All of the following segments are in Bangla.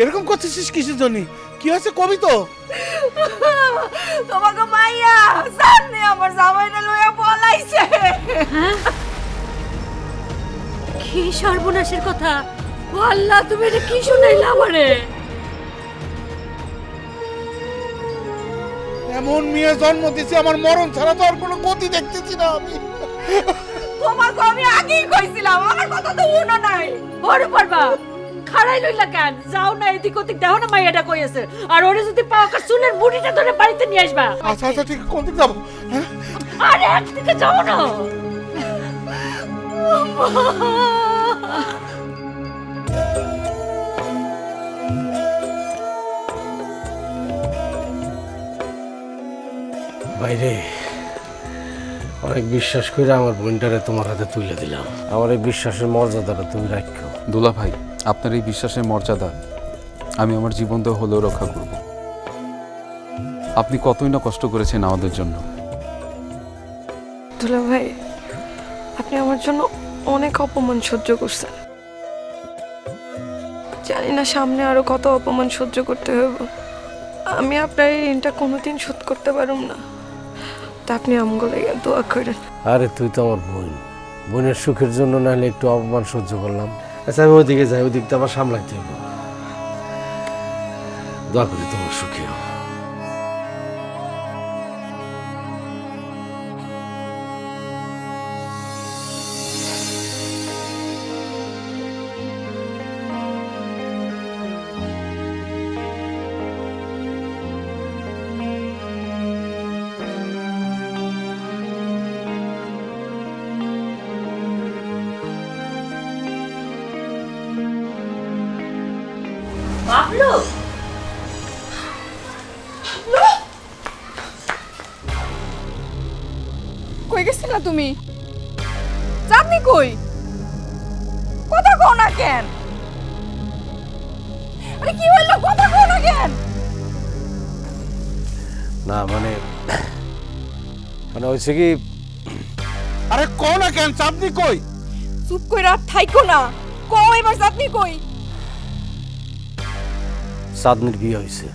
এরকম করতেছিস কিসের জন্য? কি হয়েছে কবি তো? তোমাকে মাইয়া সামনে আমার জামাইটা লইয়া পলাইছে। কি সর্বনাশের কথা? আল্লাহ তুমি এটা কি শুনাইলা আমারে? এমন মেয়ে জন্ম দিয়েছে আমার মরণ ছাড়া তো আর কোনো গতি দেখতেছি না আমি। তোমাকে আমি আগেই কইছিলাম আমার কথা তো উনো নাই। ওরে পারবা খাড়াই লইলা কেন? যাও না এদিক ওদিক দেখো না মাইয়াটা কই আছে। আর ওরে যদি পাকা চুলের মুড়িটা ধরে বাড়িতে নিয়ে আসবা। আচ্ছা আচ্ছা ঠিক কোন দিক যাব? হ্যাঁ? আরে একদিকে যাও না। বাইরে অনেক বিশ্বাস করে আমার বোনটারে তোমার হাতে তুলে দিলাম। আমার এই বিশ্বাসের মর্যাদাটা তুমি রাখো দুলা ভাই আপনার এই বিশ্বাসের মর্যাদা আমি আমার জীবন দিয়ে হলেও রক্ষা করব। আপনি কতই না কষ্ট করেছেন আমাদের জন্য। দুলা ভাই আপনি আমার জন্য অনেক অপমান সহ্য করছেন। জানি না সামনে আরও কত অপমান সহ্য করতে হবে আমি আপনার এই ঋণটা কোনোদিন শোধ করতে পারুম না। তা আপনি আমগো লেগে দোয়া করেন। আরে তুই তো আমার বোন। বোনের সুখের জন্য না হলে একটু অপমান সহ্য করলাম। আচ্ছা আমি ওদিকে যাই ওদিকটা আমার সামলাইতে হবে। দোয়া করি তোমার সুখী হও বাবলু কই গেছিলা তুমি? চাঁদনি কই? কথা কও না কেন? আরে কি হইল? কথা কও না কেন? না মানে মানে হয়েছে কি আরে কও না কেন চাঁদনি কই? চুপ কইরা থাইকো না। কও এবার চাঁদনি কই? চাঁদনির বিয়ে হয়েছে।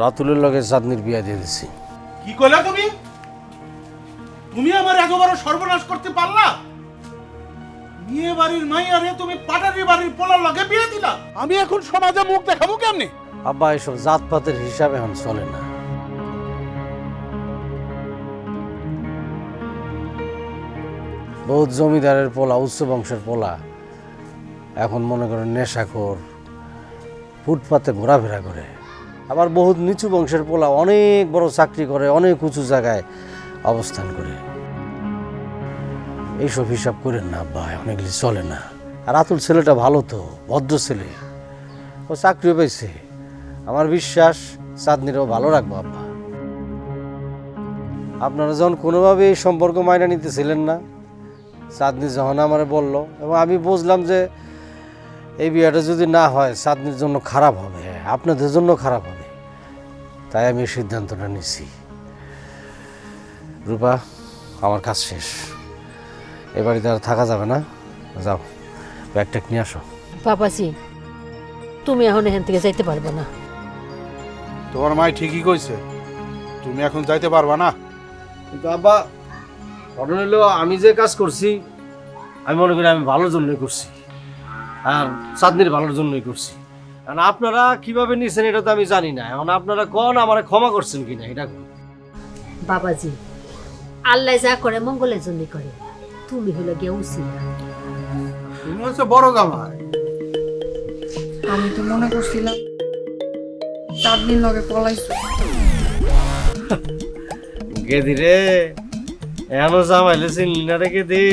রাতুলের লগে চাঁদনির বিয়ে দিয়ে দিছি। কি কইলা তুমি? তুমি আমার এত বড় সর্বনাশ করতে পারলা? বিয়ে বাড়ির নাই মাইয়ারে তুমি পাটারি বাড়ির পোলার লগে বিয়ে দিলা? আমি এখন সমাজে মুখ দেখাবো কেমনে? আব্বা এসব জাতপাতের হিসাবে এখন চলে না। বহুত জমিদারের পোলা, উচ্চ বংশের পোলা। এখন মনে করেন নেশাখোর, ফুটপাতে ঘোরাফেরা করে। আবার বহুত নিচু বংশের পোলা, অনেক বড় চাকরি করে, অনেক উঁচু জায়গায় অবস্থান করে। এইসব হিসাব করেন না, আব্বা অনেকগুলি চলে না। আর আতুল ছেলেটা ভালো তো, ভদ্র ছেলে। ও চাকরিও পেয়েছে আমার বিশ্বাস, চাঁদনিরও ভালো রাখব, আব্বা। আপনারা যখন কোনোভাবে এই সম্পর্ক মাইনা নিতেছিলেন না চাঁদনি যখন আমার বলল এবং আমি বুঝলাম যে এই বিয়েটা যদি না হয় চাঁদনির জন্য খারাপ হবে আপনাদের জন্য খারাপ হবে। তাই আমি এই সিদ্ধান্তটা নিছি। রূপা আমার কাজ শেষ। এ বাড়িতে আর থাকা যাবে না। যাও ব্যাগটা নিয়ে আসো। বাবাজি তুমি এখন এখান থেকে যাইতে পারবে না। তোমার মাই ঠিকই কইছে তুমি এখন যাইতে পারবা না। কিন্তু আব্বা ঘটনা হলো আমি যে কাজ করছি আমি মনে করি আমি ভালোর জন্যই করছি। আর চাঁদনির ভালোর জন্যই করছি। কারণ আপনারা কীভাবে নিছেন এটা তো আমি জানি না। এখন আপনারা কোন আমার ক্ষমা করছেন কিনা এটা। বাবাজি আল্লাহ যা করে মঙ্গলের জন্য করে। তুমি হলো গিয়ে উচিত তুমি হচ্ছে বড় জামাই। আমি তো মনে করছিলাম চাঁদনির লগে পলাইছো। গেদি রে। এমন জামাইলে চিনলি না রে গেদি